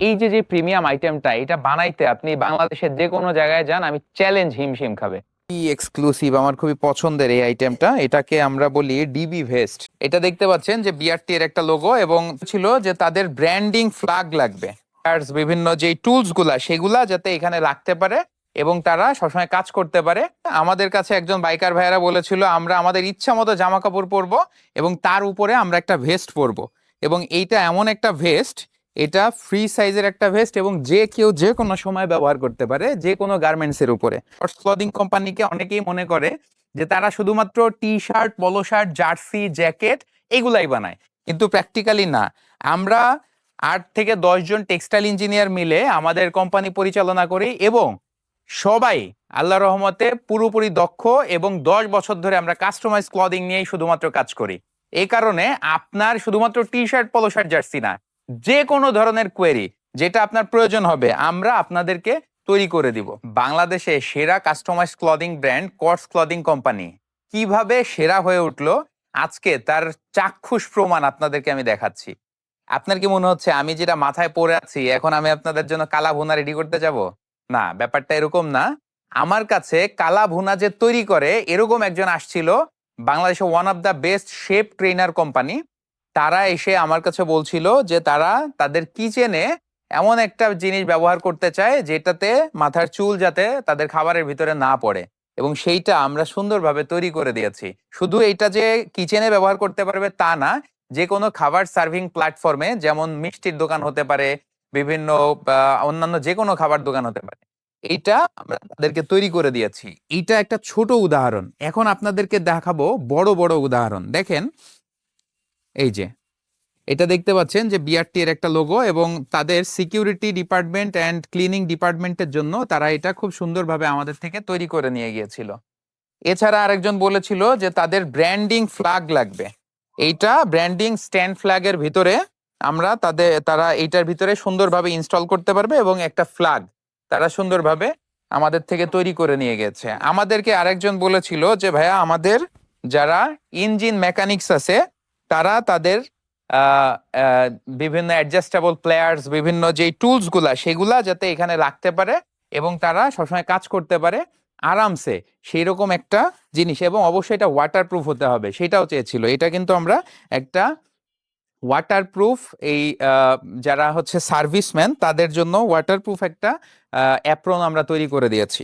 এই যে যে প্রিমিয়াম আইটেমটা এটা বানাইতে আপনি বাংলাদেশের যে কোনো জায়গায় যান, আমি চ্যালেঞ্জ হিমশিম খাবে। কি এক্সক্লুসিভ আমার খুবই পছন্দের এই আইটেমটা এটাকে আমরা বলি ডিবি ভেস্ট এটা দেখতে পাচ্ছেন যে বিআরটি এর একটা লোগো এবং ছিল যে তাদের ব্র্যান্ডিং ফ্ল্যাগ লাগবে। বিভিন্ন যে টুলসগুলা, সেগুলা যাতে এখানে রাখতে পারে এবং তারা সবসময় কাজ করতে পারে। আমাদের কাছে একজন বাইকার ভাইয়েরা বলেছিল, আমরা আমাদের ইচ্ছা মতো জামা কাপড় পরবো এবং তার উপরে আমরা একটা ভেস্ট পরবো। এবং এইটা এমন একটা ভেস্ট এটা ফ্রি সাইজের একটা ভেস্ট এবং যে কেউ যে কোনো সময় ব্যবহার করতে পারে, যে কোনো গার্মেন্টস এর উপরে। ক্লদিং কোম্পানিকে অনেকেই মনে করে যে তারা শুধুমাত্র T shirt polo shirt jersey jacket এগুলাই বানায়। কিন্তু প্র্যাকটিক্যালি না। আমরা আট থেকে দশ জন টেক্সটাইল ইঞ্জিনিয়ার মিলে আমাদের কোম্পানি পরিচালনা করি এবং সবাই আল্লাহ রহমতে পুরোপুরি দক্ষ এবং দশ বছর ধরে আমরা কাস্টমাইজ ক্লদিং নিয়েই শুধুমাত্র কাজ করি। এই কারণে আপনার শুধুমাত্র T shirt polo shirt jersey না। যে কোনো ধরনের কোয়েরি যেটা আপনার প্রয়োজন হবে, আমরা আপনাদেরকে তৈরি করে দিব। বাংলাদেশে সেরা কাস্টমাইজ ক্লদিং ব্র্যান্ড কর্স ক্লদিং কোম্পানি কীভাবে সেরা হয়ে উঠল? আজকে তার চাক্ষুষ প্রমাণ আপনাদেরকে আমি দেখাচ্ছি। আপনার কি মনে হচ্ছে আমি যেটা মাথায় পড়ে আছি, এখন আমি আপনাদের জন্য কালা ভুনা রেডি করতে যাব? না, ব্যাপারটা এরকম না। আমার কাছে কালা ভুনা যে তৈরি করে, এরকম একজন আসছিল, বাংলাদেশে one of the best shape trainer company তারা এসে আমার কাছে বলছিল যে তারা তাদের কিচেনে এমন একটা জিনিস ব্যবহার করতে চায় যেটাতে মাথার চুল যাতে তাদের খাবারের ভিতরে না পড়ে এবং সেইটা আমরা সুন্দরভাবে তৈরি করে দিয়েছি। শুধু এইটা যে কিচেনে ব্যবহার করতে পারবে তা না, যে কোনো খাবার সার্ভিং প্ল্যাটফর্মে যেমন মিষ্টির দোকান হতে পারে, বিভিন্ন অন্যান্য যে কোনো খাবার দোকান হতে পারে, এইটা আমরা তাদেরকে তৈরি করে দিয়েছি। এটা একটা ছোট উদাহরণ। এখন আপনাদেরকে দেখাবো বড় বড় উদাহরণ। দেখেন এই যে, এটা দেখতে পাচ্ছেন যে বিআরটি এর একটা লোগো এবং তাদের সিকিউরিটি ডিপার্টমেন্ট অ্যান্ড ক্লিনিং ডিপার্টমেন্টের জন্য তারা এটা খুব সুন্দরভাবে আমাদের থেকে তৈরি করে নিয়ে গিয়েছিল। এছাড়া আরেকজন বলেছিল যে তাদের ব্র্যান্ডিং ফ্ল্যাগ লাগবে। এইটা ব্র্যান্ডিং স্ট্যান্ড ফ্ল্যাগের ভিতরে আমরা তাদের, তারা এইটার ভিতরে সুন্দরভাবে ইনস্টল করতে পারবে এবং একটা ফ্ল্যাগ তারা সুন্দরভাবে আমাদের থেকে তৈরি করে নিয়ে গেছে। আমাদেরকে আরেকজন বলেছিল যে, ভাইয়া, আমাদের যারা ইঞ্জিন মেকানিক্স আছে তারা তাদের বিভিন্ন অ্যাডজাস্টেবল প্লেয়ার্স বিভিন্ন যেই টুলসগুলা, সেগুলা যাতে এখানে রাখতে পারে এবং তারা সবসময় কাজ করতে পারে আরামসে সেই রকম একটা জিনিস এবং অবশ্যই এটা ওয়াটার প্রুফ হতে হবে, সেটাও চেয়েছিল। এটা কিন্তু আমরা একটা ওয়াটারপ্রুফ এই যারা হচ্ছে সার্ভিসম্যান তাদের জন্য ওয়াটারপ্রুফ একটা অ্যাপ্রন আমরা তৈরি করে দিয়েছি।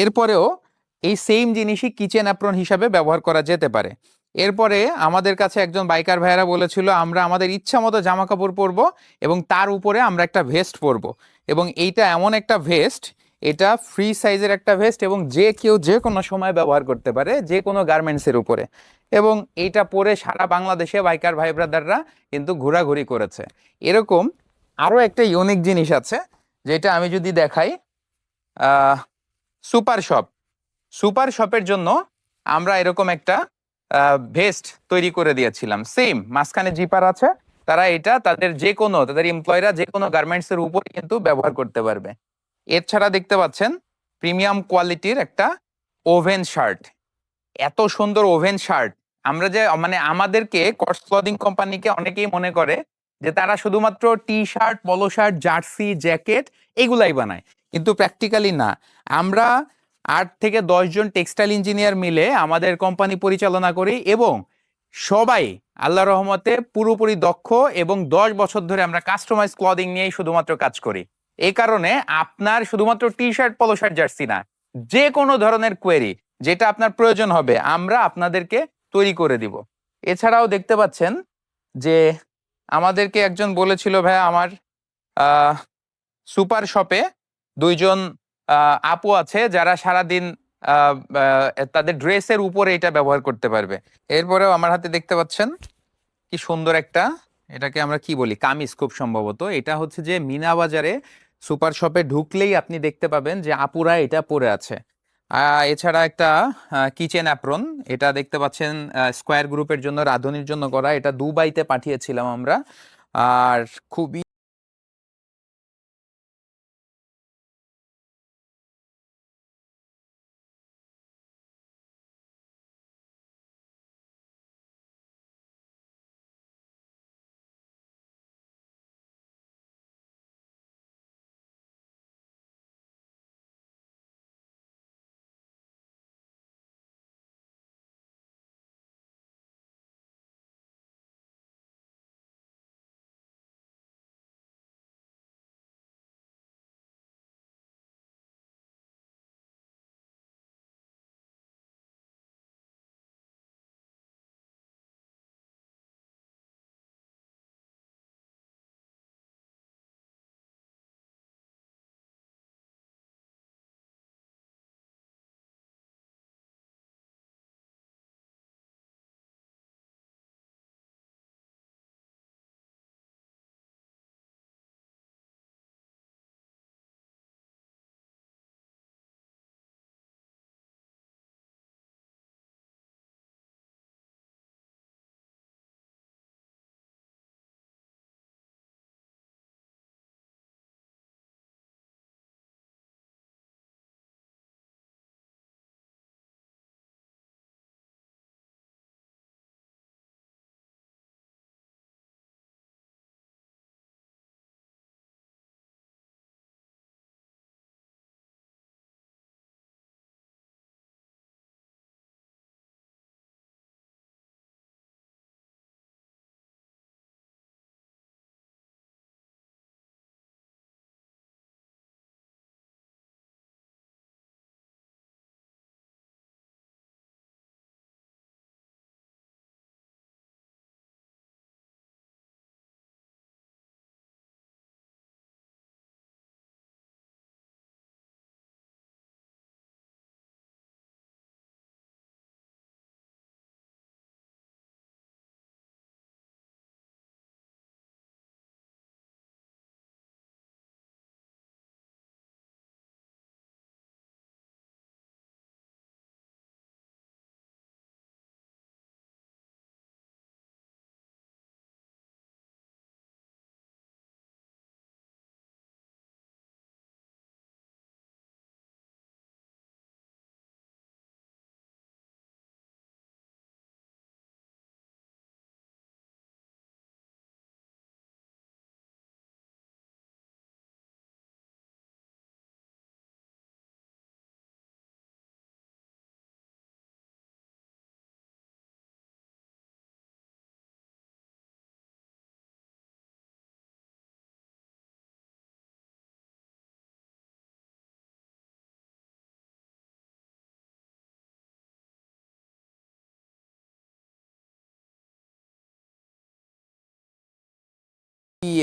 এরপরেও এই সেম জিনিসই কিচেন অ্যাপ্রন হিসাবে ব্যবহার করা যেতে পারে। এরপরে আমাদের কাছে একজন বাইকার ভাইয়েরা বলেছিল, আমরা আমাদের ইচ্ছা মতো জামা কাপড় পরবো এবং তার উপরে আমরা একটা ভেস্ট পরবো। এবং এইটা এমন একটা ভেস্ট এটা ফ্রি সাইজের একটা ভেস্ট এবং যে কেউ যে কোনো সময় ব্যবহার করতে পারে, যে কোনো গার্মেন্টসের উপরে। এবং এইটা পরে সারা বাংলাদেশে বাইকার ভাই ব্রাদাররা কিন্তু ঘোরাঘুরি করেছে। এরকম আরও একটা ইউনিক জিনিস আছে, যেটা আমি যদি দেখাই সুপার শপ সুপার শপের জন্য আমরা এরকম একটা ভেস্ট তৈরি করে দিয়েছিলাম। সেম মাঝখানে জিপার আছে। তারা এটা তাদের যে কোনো, তাদের এমপ্লয়িরা যে কোনো গার্মেন্টসের উপরে কিন্তু ব্যবহার করতে পারবে। এছাড়া দেখতে পাচ্ছেন প্রিমিয়াম কোয়ালিটির একটা ওভেন শার্ট এত সুন্দর ওভেন শার্ট আমরা যে মানে আমাদেরকে কর্স ক্লদিং কোম্পানিকে অনেকেই মনে করে যে তারা শুধুমাত্র T shirt polo shirt jersey jacket এগুলাই বানায়। কিন্তু প্র্যাকটিক্যালি না। আমরা আট থেকে দশ জন টেক্সটাইল ইঞ্জিনিয়ার মিলে আমাদের কোম্পানি পরিচালনা করি এবং সবাই আল্লাহ রহমতে পুরোপুরি দক্ষ এবং দশ বছর ধরে আমরা কাস্টমাইজ ক্লদিং নিয়েই শুধুমাত্র কাজ করি। এই কারণে আপনার শুধুমাত্র T shirt polo shirt jersey না যে কোনো ধরনের কোয়েরি যেটা আপনার প্রয়োজন হবে, আমরা আপনাদেরকে তৈরি করে দিব। এছাড়াও দেখতে পাচ্ছেন যে আমাদেরকে একজন বলেছিল ভাই আমার সুপার শপে দুইজন আপু আছে যারা সারাদিন তাদের ড্রেসের উপরে এটা ব্যবহার করতে পারবে। এরপরেও আমার হাতে দেখতে পাচ্ছেন কি সুন্দর একটা, এটাকে আমরা কি বলি, কামিজ খুব সম্ভবত। এটা হচ্ছে যে মিনা বাজারে সুপার শপে ঢুকলেই আপনি দেখতে পাবেন যে আপুরা এটা পরে আছে। এছাড়া একটা কিচেন অ্যাপ্রন, এটা দেখতে পাচ্ছেন স্কোয়ার গ্রুপের জন্য, রাঁধুনির জন্য করা। এটা দুবাইতে পাঠিয়েছিলাম আমরা। আর খুবই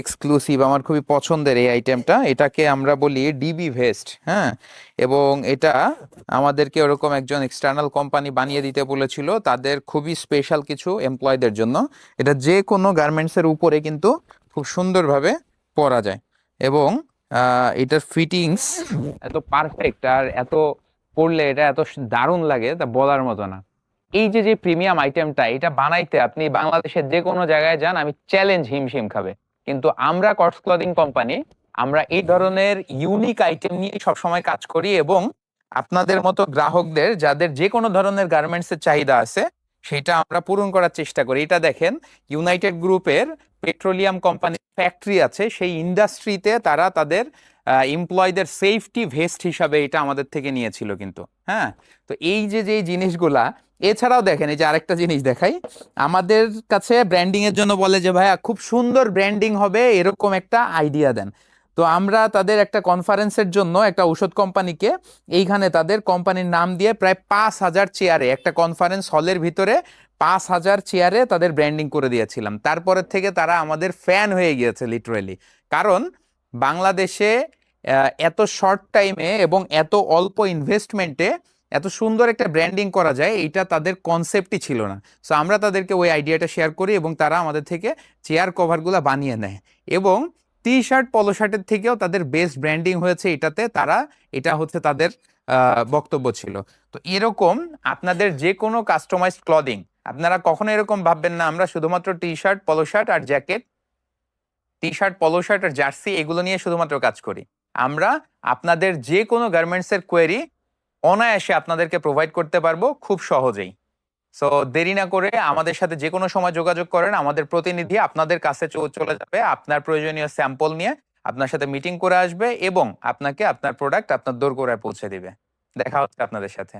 এক্সক্লুসিভ আমার খুবই পছন্দের এই আইটেমটা এটাকে আমরা বলি ডিবি ভেস্ট হ্যাঁ? এবং এটা আমাদেরকে ওরকম একজন এক্সটার্নাল কোম্পানি বানিয়ে দিতে বলেছিল। তাদের খুবই স্পেশাল কিছু এমপ্লয়ীদের জন্য। এটা যে কোনো গার্মেন্টসের উপরে কিন্তু খুব সুন্দরভাবে পরা যায়। এবং এটার ফিটিংস এত পারফেক্ট আর এত পড়লে এটা এত দারুণ লাগে, তা বলার মতো না। এই যে যে প্রিমিয়াম আইটেমটা এটা বানাইতে আপনি বাংলাদেশের যে কোনো জায়গায় যান, আমি চ্যালেঞ্জ হিমশিম খাবে। কিন্তু আমরা কটস ক্লদিং কোম্পানি, আমরা এই ধরনের ইউনিক আইটেম নিয়ে সবসময় কাজ করি এবং আপনাদের মতো গ্রাহকদের, যাদের যে কোনো ধরনের গার্মেন্টসের চাহিদা আছে সেটা আমরা পূরণ করার চেষ্টা করি। এটা দেখেন ইউনাইটেড গ্রুপের পেট্রোলিয়াম কোম্পানির ফ্যাক্টরি আছে। সেই ইন্ডাস্ট্রিতে তারা তাদের এমপ্লয়ীদের সেফটি ভেস্ট হিসাবে এটা আমাদের থেকে নিয়েছিল কিন্তু হ্যাঁ? তো এই যে যে জিনিসগুলা, এছাড়াও দেখেন, এই যে আরেকটা জিনিস দেখাই, আমাদের কাছে ব্র্যান্ডিংয়ের জন্য বলে যে, ভাইয়া, খুব সুন্দর ব্র্যান্ডিং হবে, এরকম একটা আইডিয়া দেন। তো আমরা তাদের একটা কনফারেন্সের জন্য একটা ঔষধ কোম্পানিকে এইখানে তাদের কোম্পানির নাম দিয়ে প্রায় পাঁচ হাজার চেয়ারে একটা কনফারেন্স হলের ভিতরে পাঁচ হাজার চেয়ারে তাদের ব্র্যান্ডিং করে দিয়েছিলাম। তারপরের থেকে তারা আমাদের ফ্যান হয়ে গিয়েছে লিটারেলি কারণ বাংলাদেশে এত শর্ট টাইমে এবং এত অল্প ইনভেস্টমেন্টে এত সুন্দর একটা ব্র্যান্ডিং করা যায় এটা তাদের কনসেপ্টই ছিল না। সো আমরা তাদেরকে ওই আইডিয়াটা শেয়ার করি এবং তারা আমাদের থেকে চেয়ার কভারগুলো বানিয়ে নেয়। এবং টি শার্ট পলো শার্টের থেকেও তাদের বেস্ট ব্র্যান্ডিং হয়েছে এটাতে। তারা, এটা হচ্ছে তাদের বক্তব্য ছিল। তো এরকম আপনাদের যে কোনো কাস্টমাইজড ক্লদিং আপনারা কখনো এরকম ভাববেন না, আমরা শুধুমাত্র টি শার্ট পলো শার্ট আর jacket T shirt polo shirt আর জার্সি এগুলো নিয়ে শুধুমাত্র কাজ করি। আমরা আপনাদের যে কোনো গার্মেন্টসের কোয়েরি অনায়াসে আপনাদেরকে প্রোভাইড করতে পারব খুব সহজেই। সো দেরি না করে আমাদের সাথে যে কোনো সময় যোগাযোগ করেন। আমাদের প্রতিনিধি আপনাদের কাছে চলে যাবে, আপনার প্রয়োজনীয় স্যাম্পল নিয়ে আপনার সাথে মিটিং করে আসবে এবং আপনাকে আপনার প্রোডাক্ট আপনার দোরগোড়ায় পৌঁছে দিবে। দেখা হচ্ছে আপনাদের সাথে।